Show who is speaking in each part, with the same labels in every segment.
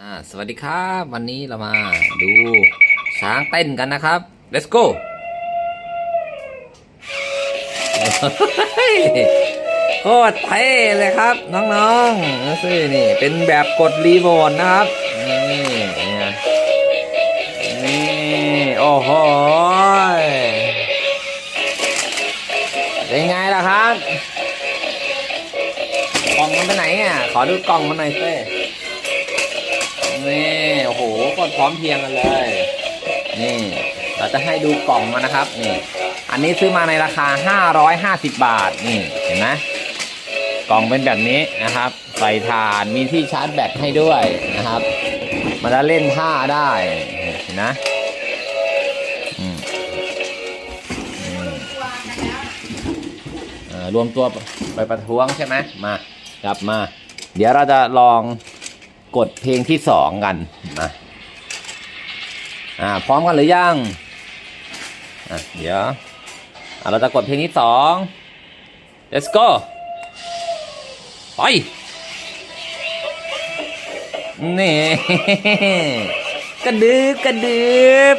Speaker 1: อ่าสวัสดีครับ วันนี้เรามาดูช้างเต้นกันนะครับ let's go โคตรเท่เลยครับ น้องๆนะสินี่ เป็นแบบกดรีโมทนะครับ นี่นี่ยนี่โอ้โหเป็นไงล่ะครับ กล่องมันไปไหนอะ ขอดูกล่องมันหน่อยสิ นี่โอ้โหกดพร้อมเพียงกันเลย นี่ เราจะให้ดูกล่องมานะครับ นี่ อันนี้ซื้อมาในราคา 550 บาท นี่ เห็นไหมกล่องเป็นแบบนี้นะครับ ใส่ถ่าน มีที่ชาร์จแบตให้ด้วยนะครับ มันจะเล่นท่าได้เห็นนะรวมตัวไปประท้วงใช่ไหมมา กลับมา เดี๋ยวเราจะลอง กดเพลงที่สองกันนะอ่าพร้อมกันหรือยังอะเดี๋ยวเราจะกดเพลงที่สอง let's go ไปนี่กระดึบกระดึบ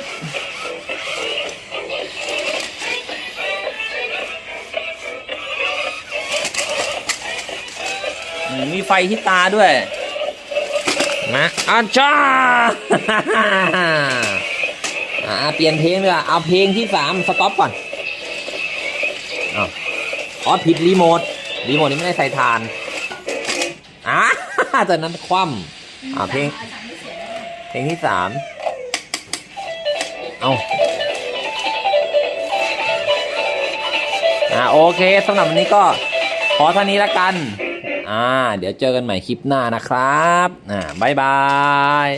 Speaker 1: มีไฟที่ตาด้วย นะอาจาอ่าเปลี่ยนเพลงเลยเอาเพลงที่สามสต็อปก่อนอ๋อผิดรีโมทรีโมทนี่ไม่ได้ใส่ทานอ่าตอนนั้นคว่ำอ่าเพลง เพลงที่สามเอาอ่าโอเคสำหรับวันนี้ก็ขอเท่านี้ละกัน อ่า เดี๋ยวเจอกันใหม่คลิปหน้านะครับ อ่าบายบาย